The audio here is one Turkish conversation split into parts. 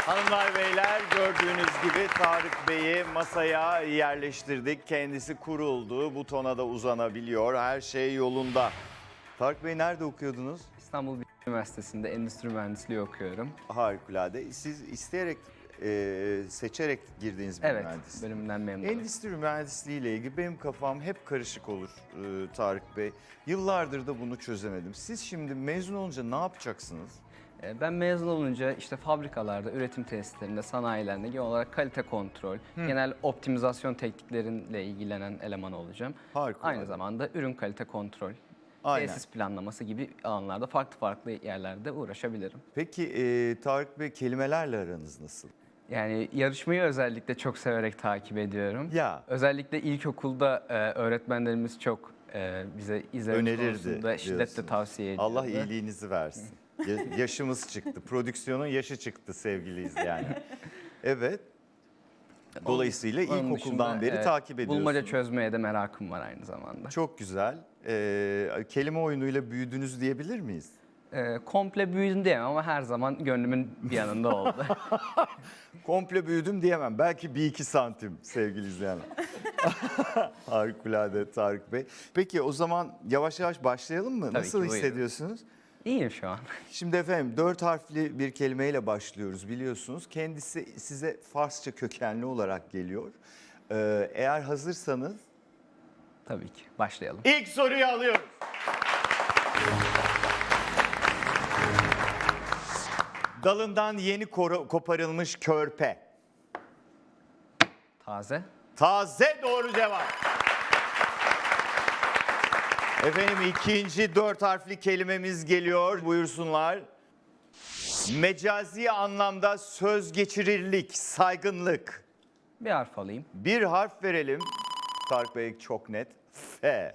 Hanımlar beyler gördüğünüz gibi Tarık Bey'i masaya yerleştirdik. Kendisi kuruldu. Butona da uzanabiliyor. Her şey yolunda. Tarık Bey nerede okuyordunuz? İstanbul Bilgi Üniversitesi'nde endüstri mühendisliği okuyorum. Harikulade. Siz isteyerek, e, seçerek girdiğiniz bir Evet, mühendis. bölümünden memnunum. Endüstri mühendisliği ile ilgili benim kafam hep karışık olur e, Tarık Bey. Yıllardır da bunu çözemedim. Siz şimdi mezun olunca ne yapacaksınız? Ee, Ben mezun olunca işte fabrikalarda, üretim tesislerinde, sanayilerinde genel olarak kalite kontrol, genel optimizasyon teknikleriyle ilgilenen eleman olacağım. Harikulade. Aynı zamanda ürün kalite kontrol, Aynen. tesis planlaması gibi alanlarda farklı farklı yerlerde uğraşabilirim. Peki e, Tarık Bey kelimelerle aranız nasıl? Yani yarışmayı özellikle çok severek takip ediyorum. Ya. Özellikle ilkokulda e, öğretmenlerimiz çok e, bize izlemek Önerirdi konusunda şiddetle diyorsunuz. tavsiye ediyordu. Allah iyiliğinizi versin. Ya- yaşımız çıktı. Prodüksiyonun yaşı çıktı sevgili izleyenler. Evet. Dolayısıyla Onun ilkokuldan dışında, beri evet, takip ediyorsunuz. Bulmaca çözmeye de merakım var aynı zamanda. Çok güzel. Ee, kelime oyunuyla büyüdünüz diyebilir miyiz? Ee, komple büyüdüm diyemem ama her zaman gönlümün bir yanında oldu. Komple büyüdüm diyemem. Belki bir iki santim sevgili izleyenler. Harikulade Tarık Bey. Peki o zaman yavaş yavaş başlayalım mı? Nasıl ki, buyurun. hissediyorsunuz? İyiyim şu an. Şimdi efendim dört harfli bir kelimeyle başlıyoruz biliyorsunuz. Kendisi size Farsça kökenli olarak geliyor. Ee, eğer hazırsanız Tabii ki. Başlayalım. ilk soruyu alıyoruz. Dalından yeni koro- koparılmış körpe. Taze. Taze doğru cevap. Efendim ikinci dört harfli kelimemiz geliyor. Buyursunlar. Mecazi anlamda söz geçirirlik, saygınlık. Bir harf alayım. Bir harf verelim. Tarık Bey çok net. F.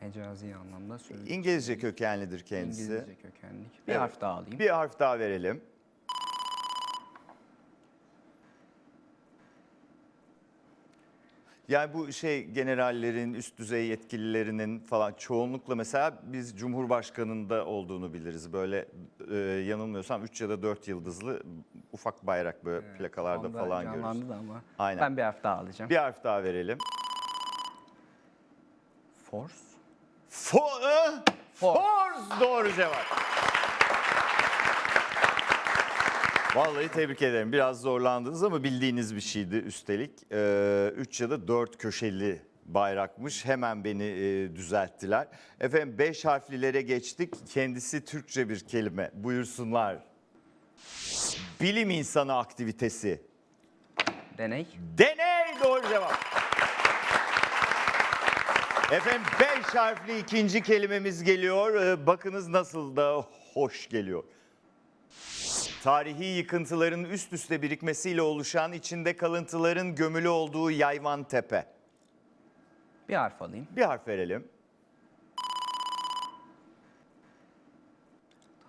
Mecazi anlamda söz. İngilizce kökenlidir kendisi. İngilizce kökenlik. Bir Evet. harf daha alayım. Bir harf daha verelim. Yani bu şey generallerin, üst düzey yetkililerinin falan çoğunlukla mesela biz Cumhurbaşkanı'nda olduğunu biliriz. Böyle e, yanılmıyorsam 3 ya da 4 yıldızlı ufak bayrak böyle plakalarda falan görürüz. da ama. Aynen. Ben bir harf daha alacağım. Bir harf daha verelim. Force. Fo ı? Force doğru cevap. Vallahi tebrik ederim. Biraz zorlandınız ama bildiğiniz bir şeydi üstelik. 3 ya da 4 köşeli bayrakmış. Hemen beni e, düzelttiler. Efendim 5 harflilere geçtik. Kendisi Türkçe bir kelime. Buyursunlar. Bilim insanı aktivitesi. Deney. Deney doğru cevap. Efendim 5 harfli ikinci kelimemiz geliyor. Ee, Bakınız nasıl da hoş geliyor. Tarihi yıkıntıların üst üste birikmesiyle oluşan içinde kalıntıların gömülü olduğu Yayvan Tepe. Bir harf alayım. Bir harf verelim.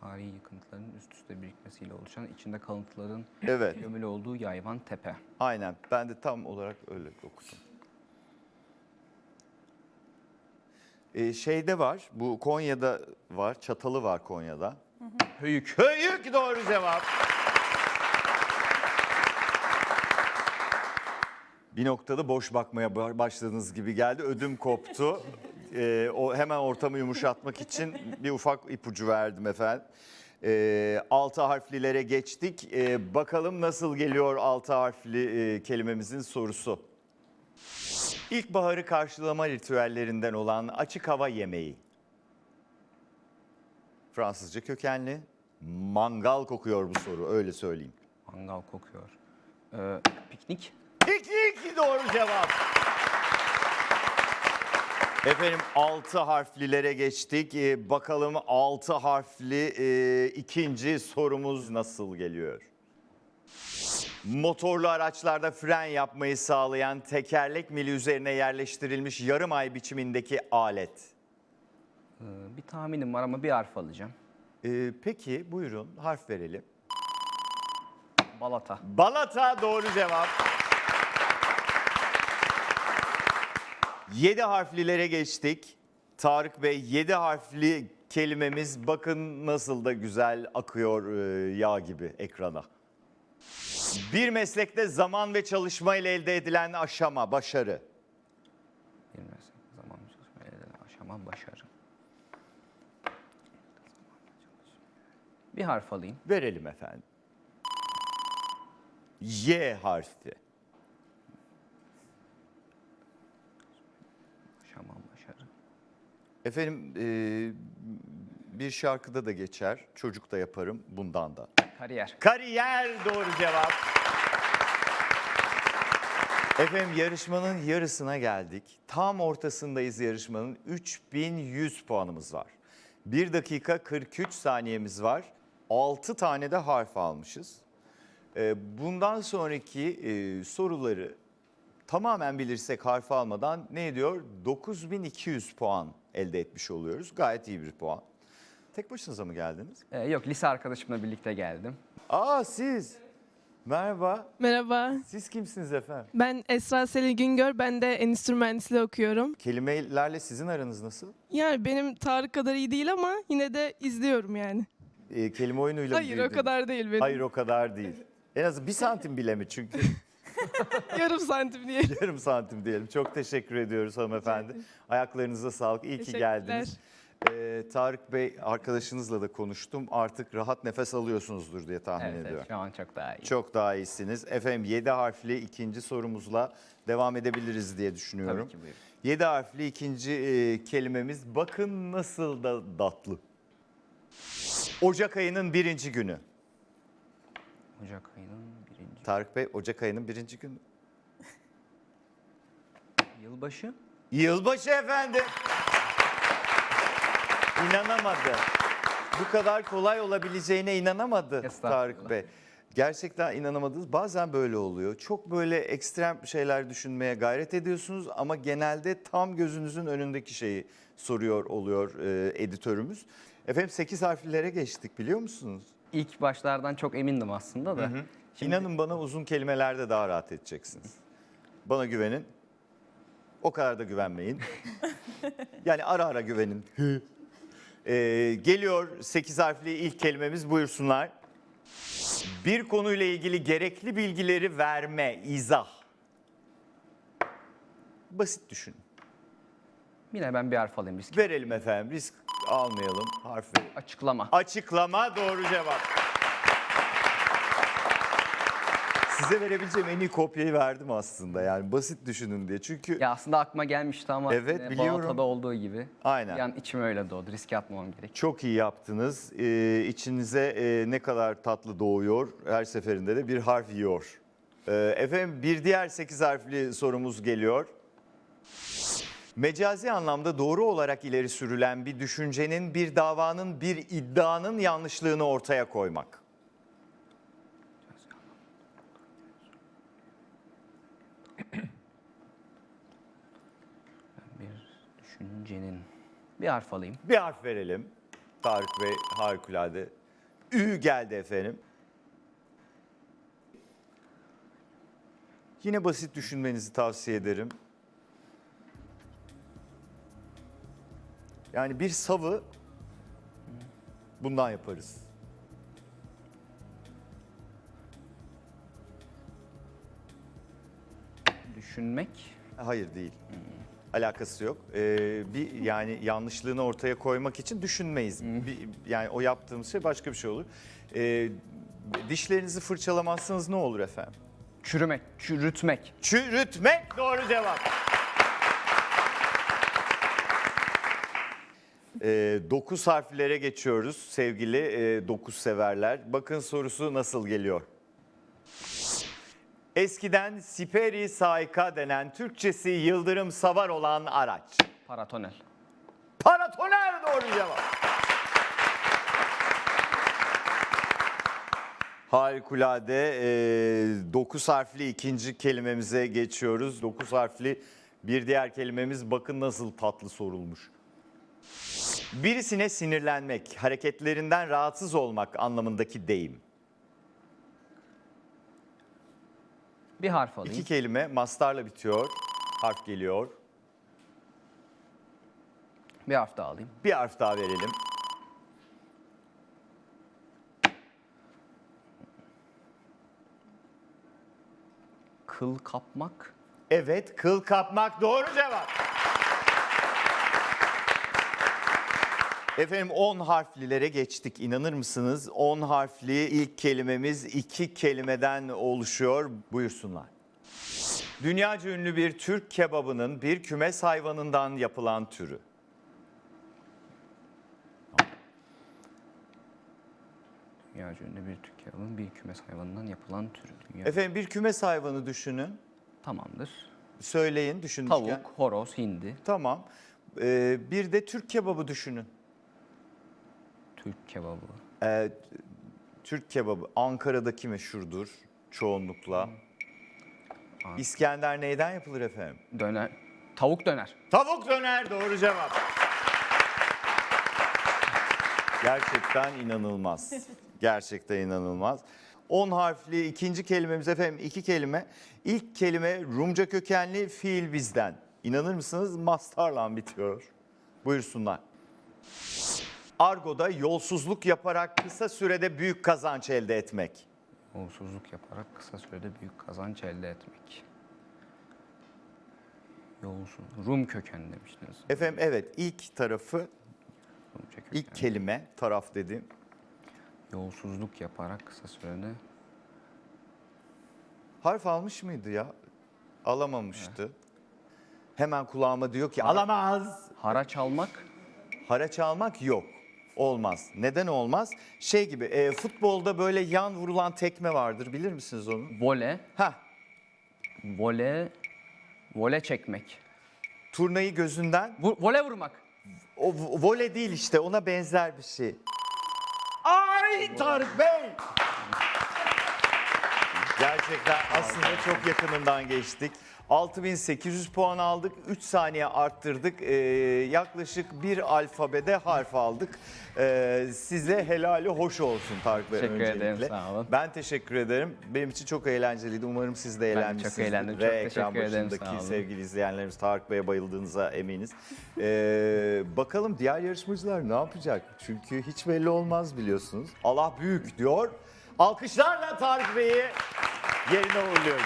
Tarihi yıkıntıların üst üste birikmesiyle oluşan içinde kalıntıların Evet. gömülü olduğu yayvan tepe. Aynen. Ben de tam olarak öyle okudum. Ee, şeyde var. Bu Konya'da var. Çatalı var Konya'da. Höyük. Höyük doğru cevap. Bir noktada boş bakmaya ba- başladığınız gibi geldi. Ödüm koptu. Ee, o hemen ortamı yumuşatmak için bir ufak ipucu verdim efendim. Ee, altı harflilere geçtik. Ee, bakalım nasıl geliyor altı harfli e, kelimemizin sorusu. İlkbaharı karşılama ritüellerinden olan açık hava yemeği. Fransızca kökenli. Mangal kokuyor bu soru öyle söyleyeyim. Mangal kokuyor. Ee, piknik. Piknik doğru cevap. Efendim altı harflilere geçtik. Ee, bakalım altı harfli e, ikinci sorumuz nasıl geliyor? Motorlu araçlarda fren yapmayı sağlayan tekerlek mili üzerine yerleştirilmiş yarım ay biçimindeki alet. Ee, bir tahminim var ama bir harf alacağım. Ee, peki buyurun harf verelim. Balata. Balata doğru cevap. 7 harflilere geçtik. Tarık Bey 7 harfli kelimemiz bakın nasıl da güzel akıyor e, yağ gibi ekrana. Bir meslekte zaman ve çalışma ile elde edilen aşama, başarı. Bir meslek, zaman çalışma, elde edilen aşama, başarı. Bir harf alayım. Verelim efendim. Y harfi. Aşama, başarı. Efendim e, bir şarkıda da geçer. Çocuk da yaparım bundan da. Kariyer. Kariyer doğru cevap. Efendim yarışmanın yarısına geldik. Tam ortasındayız yarışmanın. 3100 puanımız var. 1 dakika 43 saniyemiz var. 6 tane de harf almışız. Ee, Bundan sonraki e, soruları tamamen bilirsek harf almadan ne ediyor? 9200 puan elde etmiş oluyoruz. Gayet iyi bir puan. Tek başınıza mı geldiniz? Ee, yok lise arkadaşımla birlikte geldim. Aa siz. Merhaba. Merhaba, Siz kimsiniz efendim? ben Esra Selin Güngör. Ben de endüstri mühendisliği okuyorum. Kelimelerle sizin aranız nasıl? Yani benim Tarık kadar iyi değil ama yine de izliyorum yani. Ee, kelime oyunuyla Hayır o kadar değil benim. Hayır o kadar değil. En az bir santim bile mi? Çünkü Yarım santim diye. yarım santim diyelim. Çok teşekkür ediyoruz hanımefendi. Ayaklarınıza sağlık. İyi ki Teşekkürler. geldiniz. Ee, Tarık Bey arkadaşınızla da konuştum. Artık rahat nefes alıyorsunuzdur diye tahmin Evet, ediyorum. evet şu an çok daha iyi. Çok daha iyisiniz. Efendim 7 harfli ikinci sorumuzla devam edebiliriz diye düşünüyorum. Tabii ki buyurun. 7 harfli ikinci e, kelimemiz bakın nasıl da tatlı. Ocak ayının birinci günü. Ocak ayının birinci. Tarık Bey Ocak ayının birinci günü. Yılbaşı. Yılbaşı efendim. İnanamadı. Bu kadar kolay olabileceğine inanamadı Estağfurullah. Tarık Bey. Gerçekten inanamadınız. Bazen böyle oluyor. Çok böyle ekstrem şeyler düşünmeye gayret ediyorsunuz ama genelde tam gözünüzün önündeki şeyi soruyor oluyor e, editörümüz. Efendim 8 harflilere geçtik biliyor musunuz? İlk başlardan çok emindim aslında da. Şimdi İnanın bana uzun kelimelerde daha rahat edeceksiniz. Bana güvenin. O kadar da güvenmeyin. yani ara ara güvenin. Ee, geliyor 8 harfli ilk kelimemiz buyursunlar. Bir konuyla ilgili gerekli bilgileri verme, izah. Basit düşün. yine ben bir harf alayım risk. Verelim efendim risk almayalım harfi. Açıklama. Açıklama doğru cevap. Size verebileceğim en iyi kopyayı verdim aslında yani basit düşünün diye. Çünkü Ya aslında aklıma gelmişti ama Evet, yine biliyorum. Balata'da olduğu gibi. Aynen. Yani içime öyle doğdu. Riske atmamam gerek. çok iyi yaptınız. Ee, içinize e, ne kadar tatlı doğuyor her seferinde de bir harf yiyor. Ee, efendim bir diğer 8 harfli sorumuz geliyor. Mecazi anlamda doğru olarak ileri sürülen bir düşüncenin, bir davanın, bir iddianın yanlışlığını ortaya koymak. Bir düşüncenin. Bir harf alayım. Bir harf verelim. Tarık Bey harikulade. Ü geldi efendim. Yine basit düşünmenizi tavsiye ederim. Yani bir savı bundan yaparız. Düşünmek. Hayır değil. Alakası yok. Ee, bir yani yanlışlığını ortaya koymak için düşünmeyiz. Bir, yani o yaptığımız şey başka bir şey olur. Ee, dişlerinizi fırçalamazsanız ne olur efendim? Çürümek. Çürütmek. Çürütmek doğru cevap. Ee, dokuz harflere geçiyoruz sevgili e, dokuz severler. Bakın sorusu nasıl geliyor? Eskiden Siperi Saika denen Türkçesi yıldırım savar olan araç. Paratonel. Paratoner doğru cevap. Harikulade. 9 harfli ikinci kelimemize geçiyoruz. 9 harfli bir diğer kelimemiz bakın nasıl tatlı sorulmuş. Birisine sinirlenmek, hareketlerinden rahatsız olmak anlamındaki deyim. Bir harf alayım. İki kelime mastarla bitiyor. Harf geliyor. Bir harf daha alayım. Bir harf daha verelim. Kıl kapmak. Evet, kıl kapmak doğru cevap. Efendim 10 harflilere geçtik. İnanır mısınız? 10 harfli ilk kelimemiz iki kelimeden oluşuyor. Buyursunlar. Dünyaca ünlü bir Türk kebabının bir kümes hayvanından yapılan türü. Dünyaca ünlü bir Türk kebabının bir kümes hayvanından yapılan türü. Dünya. Efendim bir kümes hayvanı düşünün. Tamamdır. Söyleyin düşünmüşken. Tavuk, horoz, hindi, Tamam. Ee, bir de Türk kebabı düşünün. Türk kebabı. Ee, Türk kebabı Ankara'daki meşhurdur çoğunlukla. İskender neyden yapılır efendim? Döner. Tavuk döner. Tavuk döner doğru cevap. Gerçekten inanılmaz. Gerçekten inanılmaz. 10 harfli ikinci kelimemiz efendim iki kelime. İlk kelime Rumca kökenli fiil bizden. İnanır mısınız? Mastarla bitiyor. Buyursunlar. Argo'da yolsuzluk yaparak kısa sürede büyük kazanç elde etmek. Uğursuzluk yaparak kısa sürede büyük kazanç elde etmek. Yolsuz. Rum kökenli demiştiniz. Efendim evet ilk tarafı, Rumca kökenli. ilk kelime taraf dediğim. Yolsuzluk yaparak kısa sürede Harf almış mıydı ya? Alamamıştı. Hemen kulağıma diyor ki alamaz. haraç almak, Haraç almak yok. Olmaz. Neden olmaz? Şey gibi e, futbolda böyle yan vurulan tekme vardır bilir misiniz onu? vole, Ha, vole, vole çekmek. turnayı gözünden Vu- vole vurmak. o vo- vole değil işte ona benzer bir şey. Ay Tarık Bey! Gerçekten aslında çok yakınından geçtik. 6800 puan aldık. 3 saniye arttırdık. Ee, yaklaşık bir alfabede harf aldık. Ee, size helali hoş olsun Tarık Bey Teşekkür öncelikle. ederim, sağ olun. Ben teşekkür ederim. Benim için çok eğlenceliydi. Umarım siz de eğlenmişsinizdir. eğlendim. Ve Çok ekran teşekkür ederim, başındaki sağ olun. sevgili izleyenlerimiz Tarık Bey'e bayıldığınıza eminiz. Ee, bakalım diğer yarışmacılar ne yapacak? Çünkü hiç belli olmaz biliyorsunuz. Allah büyük diyor. Alkışlarla Tarık Bey'i yerine uğurluyorum.